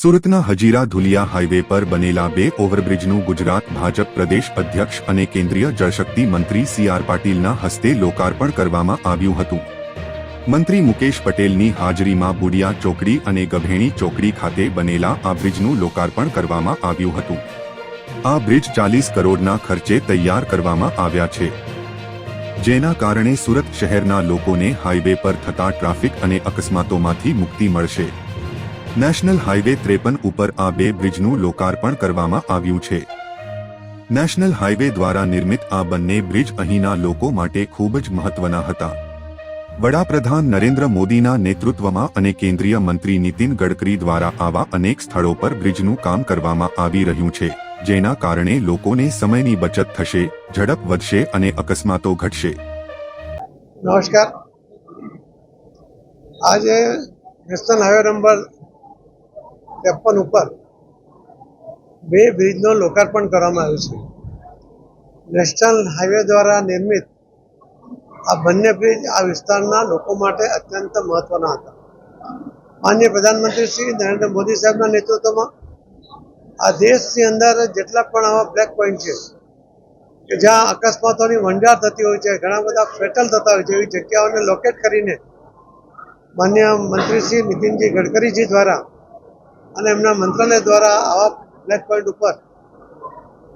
સુરતના હજીરા ધુલિયા હાઈવે પર બનેલા બે ઓવરબ્રિજનું ગુજરાત ભાજપ પ્રદેશ અધ્યક્ષ અને કેન્દ્રીય જળશક્તિ મંત્રી સી આર પાટીલના હસ્તે લોકાર્પણ કરવામાં આવ્યું હતું. મંત્રી મુકેશ પટેલની હાજરીમાં બુડિયા ચોકડી અને ગભેણી ચોકડી ખાતે બનેલા આ બ્રિજનું લોકાર્પણ કરવામાં આવ્યું હતું. આ બ્રિજ ચાલીસ કરોડના ખર્ચે તૈયાર કરવામાં આવ્યા છે. જેના કારણે સુરત શહેરના લોકોને હાઈવે પર થતા ટ્રાફિક અને અકસ્માતોમાંથી મુક્તિ મળશે. નેશનલ હાઈવે ત્રેપન ઉપર આ બે બ્રિજનું લોકાર્પણ કરવામાં આવ્યું છે. નેશનલ હાઈવે દ્વારા નિર્મિત આ બંને બ્રિજ અહીંના લોકો માટે ખૂબ જ મહત્વના હતા. વડાપ્રધાન નરેન્દ્ર મોદીના નેતૃત્વમાં અને કેન્દ્રીય મંત્રી નીતિન ગડકરી દ્વારા આવા અનેક સ્થળો પર બ્રિજનું કામ કરવામાં આવી રહ્યું છે, જેના કારણે લોકોને સમયની બચત થશે, ઝડપ વધશે અને અકસ્માતો ઘટશે. નમસ્કાર. આજે નેશનલ હાઈવે નંબર ત્રેપન ઉપર બે બ્રિજનું લોકાર્પણ કરવામાં આવ્યું છે. નેશનલ હાઈવે દ્વારા નિર્મિત આ બંને બ્રિજ આ વિસ્તારના લોકો માટે અત્યંત મહત્વના હતા. માન્ય પ્રધાનમંત્રી શ્રી નરેન્દ્ર મોદી સાહેબના નેતૃત્વમાં આ દેશની અંદર જેટલા પણ આવા બ્લેક પોઈન્ટ છે, કે જ્યાં અકસ્માતોની વંઢાર થતી હોય છે, ઘણા બધા ફેટલ થતા હોય છે, એવી જગ્યાઓને લોકેટ કરીને માન્ય મંત્રી શ્રી નીતિનજી ગડકરીજી દ્વારા અને એમના મંત્રાલય દ્વારા આવા બ્લેક પોઈન્ટ ઉપર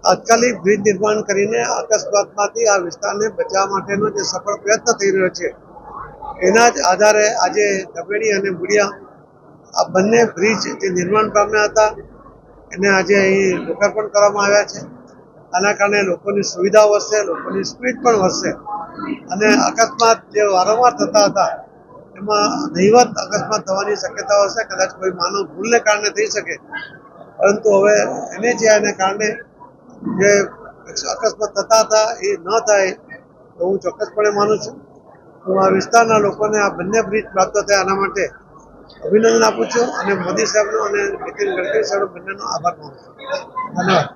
તાત્કાલિક બ્રિજ નિર્માણ કરીને અકસ્માતમાંથી આ વિસ્તારને બચાવવા માટેનો જે સફળ પ્રયત્ન થઈ રહ્યો છે, એના જ આધારે આજે ધબેડી અને બુડિયા આ બંને બ્રિજ જે નિર્માણ પામ્યા હતા, એને આજે અહીં લોકાર્પણ કરવામાં આવ્યા છે. આના કારણે લોકોની સુવિધા વધશે, લોકોની સ્પીડ પણ વધશે અને અકસ્માત જે વારંવાર થતા હતા એમાં નહીવત અકસ્માત થવાની શક્યતાઓ હશે કદાચ કોઈ માનવ ભૂલને કારણે થઈ શકે. પરંતુ હવે એને જે એને કારણે જે અકસ્માત થતા હતા, એ ન થાય, તો હું ચોક્કસપણે માનું છું. હું આ વિસ્તારના લોકોને આ બંને બ્રિજ પ્રાપ્ત થયા આના માટે અભિનંદન આપું છું અને મોદી સાહેબનો અને નીતિન ગડકરી સાહેબનો બંનેનો આભાર માનું છું. ધન્યવાદ.